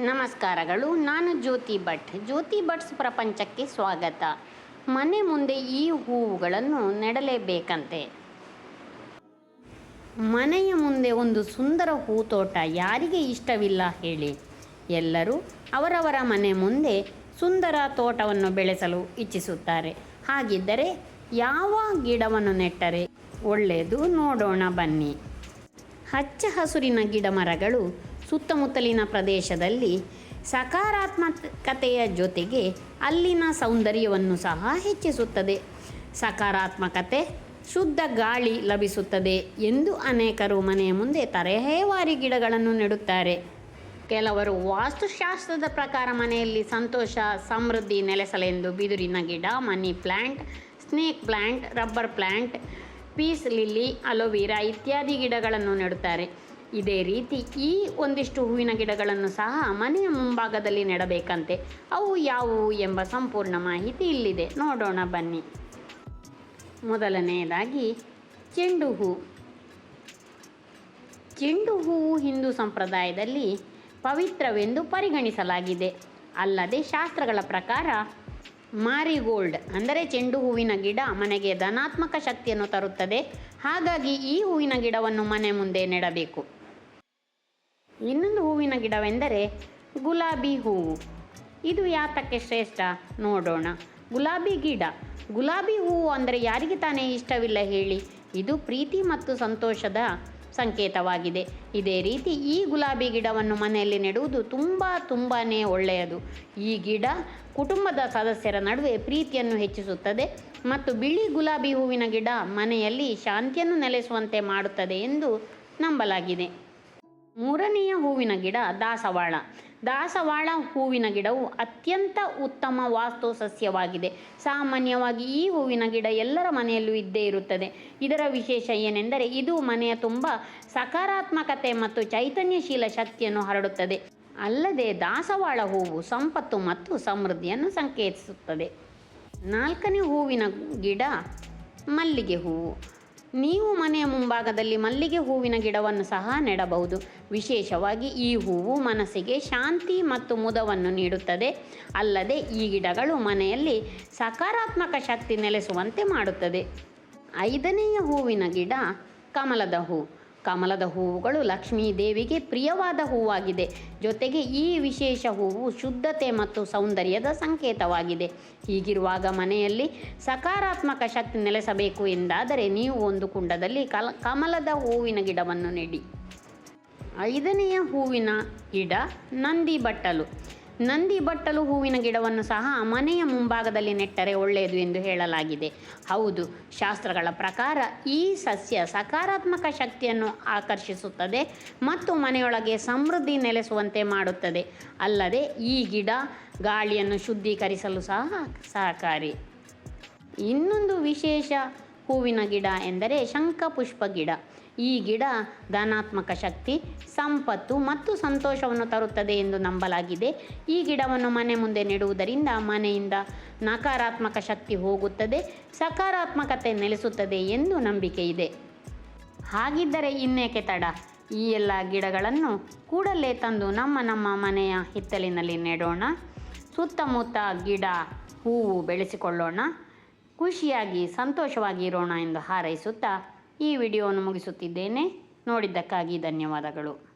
ನಮಸ್ಕಾರಗಳು. ನಾನು ಜ್ಯೋತಿ ಭಟ್. ಜ್ಯೋತಿ ಭಟ್ಸ್ ಪ್ರಪಂಚಕ್ಕೆ ಸ್ವಾಗತ. ಮನೆ ಮುಂದೆ ಈ ಹೂವುಗಳನ್ನು ನೆಡಲೇಬೇಕಂತೆ. ಮನೆಯ ಮುಂದೆ ಒಂದು ಸುಂದರ ಹೂ ತೋಟ ಯಾರಿಗೆ ಇಷ್ಟವಿಲ್ಲ ಹೇಳಿ. ಎಲ್ಲರೂ ಅವರವರ ಮನೆ ಮುಂದೆ ಸುಂದರ ತೋಟವನ್ನು ಬೆಳೆಸಲು ಇಚ್ಛಿಸುತ್ತಾರೆ. ಹಾಗಿದ್ದರೆ ಯಾವ ಗಿಡವನ್ನು ನೆಟ್ಟರೆ ಒಳ್ಳೆಯದು ನೋಡೋಣ ಬನ್ನಿ. ಹಚ್ಚ ಹಸುರಿನ ಗಿಡ ಮರಗಳು ಸುತ್ತಮುತ್ತಲಿನ ಪ್ರದೇಶದಲ್ಲಿ ಸಕಾರಾತ್ಮಕತೆಯ ಜೊತೆಗೆ ಅಲ್ಲಿನ ಸೌಂದರ್ಯವನ್ನು ಸಹ ಹೆಚ್ಚಿಸುತ್ತದೆ. ಸಕಾರಾತ್ಮಕತೆ, ಶುದ್ಧ ಗಾಳಿ ಲಭಿಸುತ್ತದೆ ಎಂದು ಅನೇಕರು ಮನೆಯ ಮುಂದೆ ತರಹೇವಾರಿ ಗಿಡಗಳನ್ನು ನೆಡುತ್ತಾರೆ. ಕೆಲವರು ವಾಸ್ತುಶಾಸ್ತ್ರದ ಪ್ರಕಾರ ಮನೆಯಲ್ಲಿ ಸಂತೋಷ, ಸಮೃದ್ಧಿ ನೆಲೆಸಲೆಂದು ಬಿದಿರಿನ ಗಿಡ, money plant snake plant rubber plant peace lily, aloe vera ಇತ್ಯಾದಿ ಗಿಡಗಳನ್ನು ನೆಡುತ್ತಾರೆ. ಇದೇ ರೀತಿ ಈ ಒಂದಿಷ್ಟು ಹೂವಿನ ಗಿಡಗಳನ್ನು ಸಹ ಮನೆಯ ಮುಂಭಾಗದಲ್ಲಿ ನೆಡಬೇಕಂತೆ. ಅವು ಯಾವುವು ಎಂಬ ಸಂಪೂರ್ಣ ಮಾಹಿತಿ ಇಲ್ಲಿದೆ. ನೋಡೋಣ ಬನ್ನಿ. ಮೊದಲನೆಯದಾಗಿ ಚೆಂಡು ಹೂ. ಚೆಂಡು ಹೂವು ಹಿಂದೂ ಸಂಪ್ರದಾಯದಲ್ಲಿ ಪವಿತ್ರವೆಂದು ಪರಿಗಣಿಸಲಾಗಿದೆ. ಅಲ್ಲದೆ ಶಾಸ್ತ್ರಗಳ ಪ್ರಕಾರ ಮಾರಿಗೋಲ್ಡ್ ಅಂದರೆ ಚೆಂಡು ಹೂವಿನ ಗಿಡ ಮನೆಗೆ ಧನಾತ್ಮಕ ಶಕ್ತಿಯನ್ನು ತರುತ್ತದೆ. ಹಾಗಾಗಿ ಈ ಹೂವಿನ ಗಿಡವನ್ನು ಮನೆ ಮುಂದೆ ನೆಡಬೇಕು. ಇನ್ನೊಂದು ಹೂವಿನ ಗಿಡವೆಂದರೆ ಗುಲಾಬಿ ಹೂವು ಇದು ಯಾತಕ್ಕೆ ಶ್ರೇಷ್ಠ? ನೋಡೋಣ. ಗುಲಾಬಿ ಗಿಡ. ಗುಲಾಬಿ ಹೂವು ಅಂದರೆ ಯಾರಿಗೆ ತಾನೇ ಇಷ್ಟವಿಲ್ಲ ಹೇಳಿ? ಇದು ಪ್ರೀತಿ ಮತ್ತು ಸಂತೋಷದ ಸಂಕೇತವಾಗಿದೆ. ಇದೇ ರೀತಿ ಈ ಗುಲಾಬಿ ಗಿಡವನ್ನು ಮನೆಯಲ್ಲಿ ನೆಡುವುದು ತುಂಬ ತುಂಬಾ ಒಳ್ಳೆಯದು. ಈ ಗಿಡ ಕುಟುಂಬದ ಸದಸ್ಯರ ನಡುವೆ ಪ್ರೀತಿಯನ್ನು ಹೆಚ್ಚಿಸುತ್ತದೆ ಮತ್ತು ಬಿಳಿ ಗುಲಾಬಿ ಹೂವಿನ ಗಿಡ ಮನೆಯಲ್ಲಿ ಶಾಂತಿಯನ್ನು ನೆಲೆಸುವಂತೆ ಮಾಡುತ್ತದೆ ಎಂದು ನಂಬಲಾಗಿದೆ. ಮೂರನೆಯ ಹೂವಿನ ಗಿಡ ದಾಸವಾಳ. ದಾಸವಾಳ ಹೂವಿನ ಗಿಡವು ಅತ್ಯಂತ ಉತ್ತಮ ವಾಸ್ತು ಸಸ್ಯವಾಗಿದೆ ಸಾಮಾನ್ಯವಾಗಿ ಈ ಹೂವಿನ ಗಿಡ ಎಲ್ಲರ ಮನೆಯಲ್ಲೂ ಇದ್ದೇ ಇರುತ್ತದೆ. ಇದರ ವಿಶೇಷ ಏನೆಂದರೆ ಇದು ಮನೆಯ ತುಂಬ ಸಕಾರಾತ್ಮಕತೆ ಮತ್ತು ಚೈತನ್ಯಶೀಲ ಶಕ್ತಿಯನ್ನು ಹರಡುತ್ತದೆ. ಅಲ್ಲದೆ ದಾಸವಾಳ ಹೂವು ಸಂಪತ್ತು ಮತ್ತು ಸಮೃದ್ಧಿಯನ್ನು ಸಂಕೇತಿಸುತ್ತದೆ. ನಾಲ್ಕನೇ ಹೂವಿನ ಗಿಡ ಮಲ್ಲಿಗೆ ಹೂವು. ನೀವು ಮನೆಯ ಮುಂಭಾಗದಲ್ಲಿ ಮಲ್ಲಿಗೆ ಹೂವಿನ ಗಿಡವನ್ನು ಸಹ ನೆಡಬಹುದು. ವಿಶೇಷವಾಗಿ ಈ ಹೂವು ಮನಸ್ಸಿಗೆ ಶಾಂತಿ ಮತ್ತು ಮುದವನ್ನು ನೀಡುತ್ತದೆ. ಅಲ್ಲದೆ ಈ ಗಿಡಗಳು ಮನೆಯಲ್ಲಿ ಸಕಾರಾತ್ಮಕ ಶಕ್ತಿ ನೆಲೆಸುವಂತೆ ಮಾಡುತ್ತದೆ. ಐದನೆಯ ಹೂವಿನ ಗಿಡ ಕಮಲದ ಹೂ. ಕಮಲದ ಹೂವುಗಳು ಲಕ್ಷ್ಮೀ ದೇವಿಗೆ ಪ್ರಿಯವಾದ ಹೂವಾಗಿದೆ. ಜೊತೆಗೆ ಈ ವಿಶೇಷ ಹೂವು ಶುದ್ಧತೆ ಮತ್ತು ಸೌಂದರ್ಯದ ಸಂಕೇತವಾಗಿದೆ. ಹೀಗಿರುವಾಗ ಮನೆಯಲ್ಲಿ ಸಕಾರಾತ್ಮಕ ಶಕ್ತಿ ನೆಲೆಸಬೇಕು ಎಂದಾದರೆ ನೀವು ಒಂದು ಕುಂಡದಲ್ಲಿ ಕಲ, ಕಮಲದ ಹೂವಿನ ಗಿಡವನ್ನು ನೆಡಿ. ಐದನೆಯ ಹೂವಿನ ಗಿಡ ನಂದಿ ಬಟ್ಟಲು. ನಂದಿ ಬಟ್ಟಲು ಹೂವಿನ ಗಿಡವನ್ನು ಸಹ ಮನೆಯ ಮುಂಭಾಗದಲ್ಲಿ ನೆಟ್ಟರೆ ಒಳ್ಳೆಯದು ಎಂದು ಹೇಳಲಾಗಿದೆ. ಹೌದು, ಶಾಸ್ತ್ರಗಳ ಪ್ರಕಾರ ಈ ಸಸ್ಯ ಸಕಾರಾತ್ಮಕ ಶಕ್ತಿಯನ್ನು ಆಕರ್ಷಿಸುತ್ತದೆ ಮತ್ತು ಮನೆಯೊಳಗೆ ಸಮೃದ್ಧಿ ನೆಲೆಸುವಂತೆ ಮಾಡುತ್ತದೆ. ಅಲ್ಲದೆ ಈ ಗಿಡ ಗಾಳಿಯನ್ನು ಶುದ್ಧೀಕರಿಸಲು ಸಹ ಸಹಕಾರಿ. ಇನ್ನೊಂದು ವಿಶೇಷ ಹೂವಿನ ಗಿಡ ಎಂದರೆ ಶಂಖಪುಷ್ಪ ಗಿಡ. ಈ ಗಿಡ ಧನಾತ್ಮಕ ಶಕ್ತಿ, ಸಂಪತ್ತು ಮತ್ತು ಸಂತೋಷವನ್ನು ತರುತ್ತದೆ ಎಂದು ನಂಬಲಾಗಿದೆ. ಈ ಗಿಡವನ್ನು ಮನೆ ಮುಂದೆ ನೆಡುವುದರಿಂದ ಮನೆಯಿಂದ ನಕಾರಾತ್ಮಕ ಶಕ್ತಿ ಹೋಗುತ್ತದೆ, ಸಕಾರಾತ್ಮಕತೆ ನೆಲೆಸುತ್ತದೆ ಎಂದು ನಂಬಿಕೆ ಇದೆ. ಹಾಗಿದ್ದರೆ ಇನ್ನೇಕೆ ತಡ? ಈ ಎಲ್ಲ ಗಿಡಗಳನ್ನು ಕೂಡಲೇ ತಂದು ನಮ್ಮ ನಮ್ಮ ಮನೆಯ ಹಿತ್ತಲಿನಲ್ಲಿ ನೆಡೋಣ. ಸುತ್ತಮುತ್ತ ಗಿಡ, ಹೂವು ಬೆಳೆಸಿಕೊಳ್ಳೋಣ. ಖುಷಿಯಾಗಿ ಸಂತೋಷವಾಗಿ ಇರೋಣ ಎಂದು ಹಾರೈಸುತ್ತಾ ಈ ವಿಡಿಯೋವನ್ನು ಮುಗಿಸುತ್ತಿದ್ದೇನೆ. ನೋಡಿದ್ದಕ್ಕಾಗಿ ಧನ್ಯವಾದಗಳು.